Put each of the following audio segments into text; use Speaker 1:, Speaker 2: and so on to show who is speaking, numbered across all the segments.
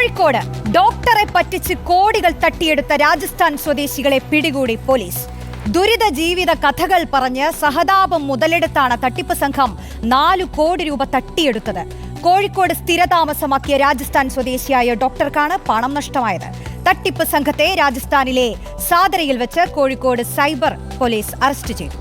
Speaker 1: കോഴിക്കോട്. ഡോക്ടറെ പറ്റിച്ച് കോടികൾ തട്ടിയെടുത്ത രാജസ്ഥാൻ സ്വദേശികളെ പിടികൂടി പോലീസ്. ദുരിത ജീവിത കഥകൾ പറഞ്ഞ് സഹതാപം മുതലെടുത്താണ് തട്ടിപ്പ് സംഘം നാലു കോടി രൂപ തട്ടിയെടുത്തത്. കോഴിക്കോട് സ്ഥിരതാമസമാക്കിയ രാജസ്ഥാൻ സ്വദേശിയായ ഡോക്ടർക്കാണ് പണം നഷ്ടമായത്. തട്ടിപ്പ് സംഘത്തെ രാജസ്ഥാനിലെ സാദരയിൽ വെച്ച് കോഴിക്കോട് സൈബർ പോലീസ് അറസ്റ്റ് ചെയ്തു.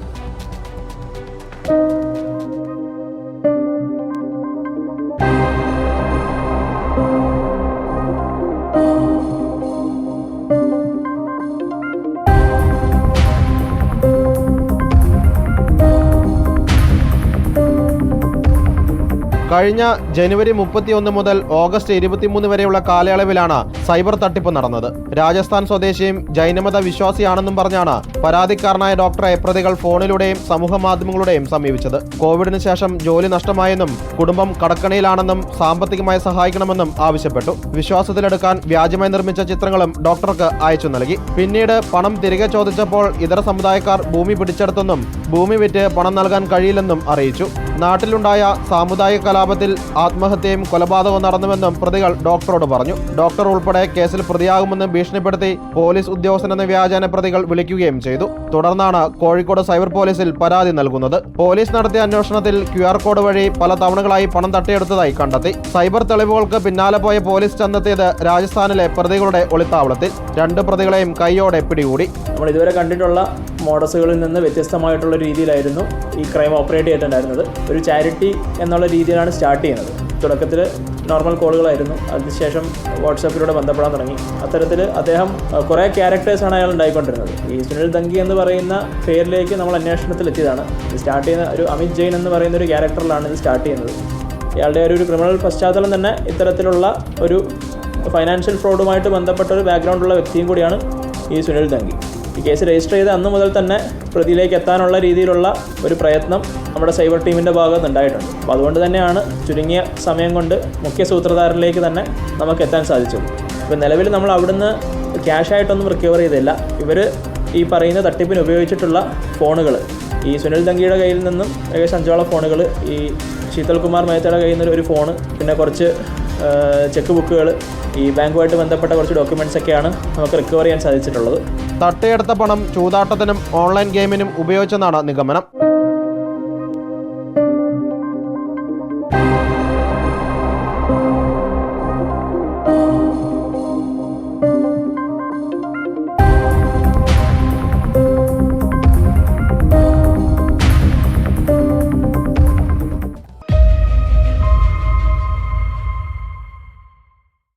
Speaker 2: കഴിഞ്ഞ ജനുവരി മുപ്പത്തിയൊന്ന് മുതൽ ഓഗസ്റ്റ് ഇരുപത്തിമൂന്ന് വരെയുള്ള കാലയളവിലാണ് സൈബർ തട്ടിപ്പ് നടന്നത്. രാജസ്ഥാൻ സ്വദേശിയും ജൈനമത വിശ്വാസിയാണെന്നും പറഞ്ഞാണ് പരാതിക്കാരനായ ഡോക്ടറെ പ്രതികൾ ഫോണിലൂടെയും സമൂഹ മാധ്യമങ്ങളുടെയും സമീപിച്ചത്. കോവിഡിന് ശേഷം ജോലി നഷ്ടമായെന്നും കുടുംബം കടക്കണിയിലാണെന്നും സാമ്പത്തികമായി സഹായിക്കണമെന്നും ആവശ്യപ്പെട്ടു. വിശ്വാസത്തിലെടുക്കാൻ വ്യാജമായി നിർമ്മിച്ച ചിത്രങ്ങളും ഡോക്ടർക്ക് അയച്ചു നൽകി. പിന്നീട് പണം തിരികെ ചോദിച്ചപ്പോൾ ഇതര സമുദായക്കാർ ഭൂമി പിടിച്ചെടുത്തെന്നും ഭൂമി വിറ്റ് പണം നൽകാൻ കഴിയില്ലെന്നും അറിയിച്ചു. നാട്ടിലുണ്ടായ സാമുദായിക കലാപത്തിൽ ആത്മഹത്യയും കൊലപാതകവും നടന്നുവെന്നും പ്രതികൾ ഡോക്ടറോട് പറഞ്ഞു. ഡോക്ടർ ഉൾപ്പെടെ കേസിൽ പ്രതിയാകുമെന്ന് ഭീഷണിപ്പെടുത്തി പോലീസ് ഉദ്യോഗസ്ഥനെന്ന വ്യാജേന പ്രതികൾ വിളിക്കുകയും ചെയ്തു. തുടർന്നാണ് കോഴിക്കോട് സൈബർ പോലീസിൽ പരാതി നൽകുന്നത്. പോലീസ് നടത്തിയ അന്വേഷണത്തിൽ ക്യു ആർ കോഡ് വഴി പല തവണകളായി പണം തട്ടിയെടുത്തതായി കണ്ടെത്തി. സൈബർ തെളിവുകൾക്ക് പിന്നാലെ പോയ പോലീസ് ചെന്നെത്തിയത് രാജസ്ഥാനിലെ പ്രതികളുടെ ഒളിത്താവളത്തിൽ. രണ്ട് പ്രതികളെയും കൈയോടെ പിടികൂടി.
Speaker 3: നമ്മൾ ഇതുവരെ കണ്ടിട്ടുള്ള മോഡസുകളിൽ നിന്ന് വ്യത്യസ്തമായിട്ടുള്ള രീതിയിലായിരുന്നു ഈ ക്രൈം ഓപ്പറേറ്റ് ചെയ്തിട്ടുണ്ടായിരുന്നത്. ഒരു ചാരിറ്റി എന്നുള്ള രീതിയിലാണ് സ്റ്റാർട്ട് ചെയ്യുന്നത്. തുടക്കത്തിൽ നോർമൽ കോളുകളായിരുന്നു. അതിനുശേഷം വാട്സാപ്പിലൂടെ ബന്ധപ്പെടാൻ തുടങ്ങി. അത്തരത്തിൽ അദ്ദേഹം കുറേ ക്യാരക്ടേഴ്സാണ് അയാൾ ഉണ്ടായിക്കൊണ്ടിരുന്നത്. ഈ സുനിൽ ദങ്കി എന്ന് പറയുന്ന പേരിലേക്ക് നമ്മൾ ഇത് സ്റ്റാർട്ട് ചെയ്യുന്ന ഒരു അമിത് ജെയിൻ എന്ന് പറയുന്ന ഒരു ക്യാരക്ടറിലാണ് ഇത് സ്റ്റാർട്ട് ചെയ്യുന്നത്. ഇയാളുടെ ഒരു ക്രിമിനൽ പശ്ചാത്തലം തന്നെ ഇത്തരത്തിലുള്ള ഒരു ഫൈനാൻഷ്യൽ ഫ്രോഡുമായിട്ട് ബന്ധപ്പെട്ട ഒരു ബാക്ക്ഗ്രൗണ്ടുള്ള വ്യക്തിയും കൂടിയാണ് ഈ സുനിൽ ദങ്കി ഈ കേസ് രജിസ്റ്റർ ചെയ്ത് അന്ന് മുതൽ തന്നെ പ്രതിയിലേക്ക് എത്താനുള്ള രീതിയിലുള്ള ഒരു പ്രയത്നം നമ്മുടെ സൈബർ ടീമിന്റെ ഭാഗത്ത് ഉണ്ടായിട്ടുണ്ട്. അപ്പോൾ അതുകൊണ്ട് തന്നെയാണ് ചുരുങ്ങിയ സമയം കൊണ്ട് മുഖ്യ സൂത്രധാരനിലേക്ക് തന്നെ നമുക്ക് എത്താൻ സാധിച്ചത്. ഇപ്പോൾ നിലവിൽ നമ്മൾ അവിടുന്ന് ക്യാഷായിട്ടൊന്നും റിക്കവർ ചെയ്തില്ല. ഇവർ ഈ പറയുന്ന തട്ടിപ്പിന് ഉപയോഗിച്ചിട്ടുള്ള ഫോണുകൾ ഈ സുനിൽ തങ്കിയുടെ കയ്യിൽ നിന്നും ഏകദേശം അഞ്ചോളം ഫോണുകൾ ഈ ശീതൽ കുമാർ മേത്തയുടെ കയ്യിൽ നിന്ന് ഒരു ഫോണ് പിന്നെ കുറച്ച് ചെക്ക് ബുക്കുകൾ ഈ ബാങ്കുമായിട്ട് ബന്ധപ്പെട്ട കുറച്ച് ഡോക്യുമെന്റ്സ് ഒക്കെയാണ് നമുക്ക് റിക്കവർ ചെയ്യാൻ സാധിച്ചിട്ടുള്ളത്.
Speaker 2: തട്ടിയെടുത്ത പണം ചൂതാട്ടത്തിനും ഓൺലൈൻ ഗെയിമിനും ഉപയോഗിച്ചെന്നാണ് നിഗമനം.